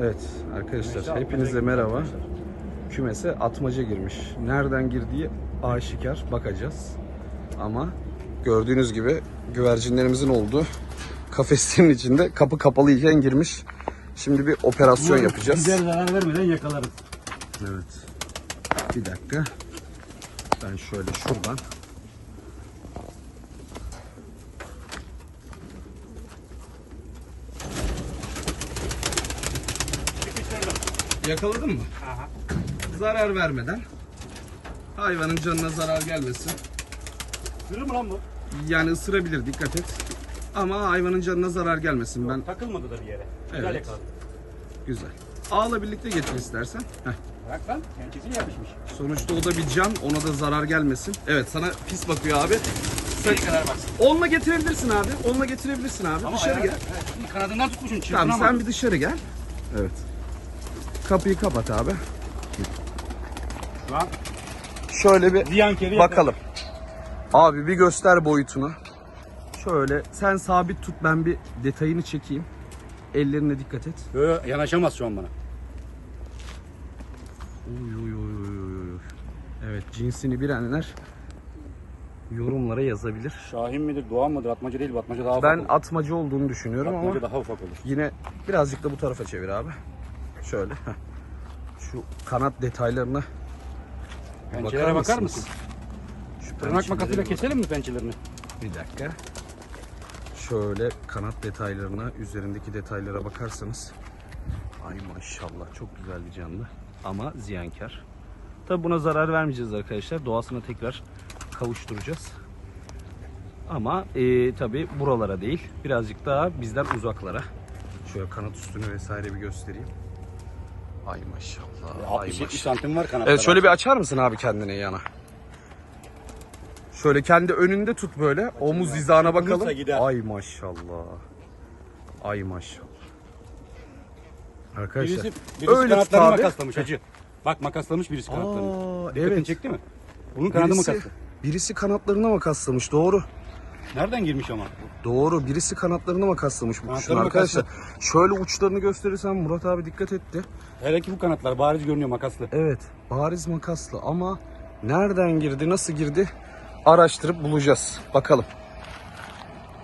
Evet arkadaşlar hepinize merhaba. Kümese atmaca girmiş. Nereden girdiği aşikar bakacağız. Ama gördüğünüz gibi güvercinlerimizin olduğu kafeslerin içinde kapı kapalıyken girmiş. Şimdi bir operasyon yapacağız. Bize zarar vermeden yakalarız. Evet. Bir dakika. Ben şöyle şuradan. Yakaladın mı? Aha. Zarar vermeden. Hayvanın canına zarar gelmesin. Sürür mü lan bu? Yani ısırabilir dikkat et. Ama hayvanın canına zarar gelmesin. Ben Takılmadı da bir yere. Güzel Evet. yakaladı. güzel. Ağla birlikte getir istersen. Heh. Bırak lan. Pençesine yapışmış. Sonuçta o da bir can, ona da zarar gelmesin. Evet sana pis bakıyor abi. Sen Ne kadar baksın. onunla getirebilirsin abi. Onunla getirebilirsin abi. dışarı gel. Evet, şimdi kanadından tutmuşsun. Tamam sen bir dışarı gel. Evet. Kapıyı kapat abi. Şu an Şöyle bir ziyan keri bakalım. Abi bir göster boyutunu. Şöyle sen sabit tut ben bir detayını çekeyim. Ellerine dikkat et. Yo, yo, yanaşamaz şu an bana. Uy, uy, uy, uy. Evet cinsini bilenler yorumlara yazabilir. Şahin midir, Doğan mıdır? Atmaca değil, Batmaca daha Ben ufak olur. atmacı olduğunu düşünüyorum ama Atmaca daha ufak olur. Yine birazcık da bu tarafa çevir abi. Şöyle. Şu kanat detaylarına Pençelere bakar mısın? Şu Tırnak makasıyla keselim mi pençelerini? Bir dakika. Şöyle kanat detaylarına, üzerindeki detaylara bakarsanız. Ay maşallah çok güzel bir canlı ama ziyankar. Tabi buna zarar vermeyeceğiz arkadaşlar. Doğasına tekrar kavuşturacağız. Ama e, tabi buralara değil, birazcık daha bizden uzaklara. Şöyle kanat üstünü vesaire bir göstereyim. Ay maşallah. Ay 60-70 maşallah. santim var kanatları. Evet şöyle bir açar mısın abi kendine yana? Şöyle kendi önünde tut böyle. Omuz hizana bakalım. Ay maşallah. Ay maşallah. Arkadaşlar. Birisi, birisi öyle tut kanatlarını abi. makaslamış hacı. Bak makaslamış birisi kanatlarını. Aa, Dikkatini evet. çekti mi? Bunun kanadı Birisi, makaslı. birisi kanatlarına makaslamış. Doğru. Nereden girmiş ama? Doğru. Birisi kanatlarına makaslamış bu kuşun Kanatları arkadaşlar. Şöyle uçlarını gösterirsem Murat abi dikkat etti. Hele ki bu kanatlar bariz görünüyor makaslı. Evet, bariz makaslı ama nereden girdi, nasıl girdi araştırıp bulacağız. Bakalım.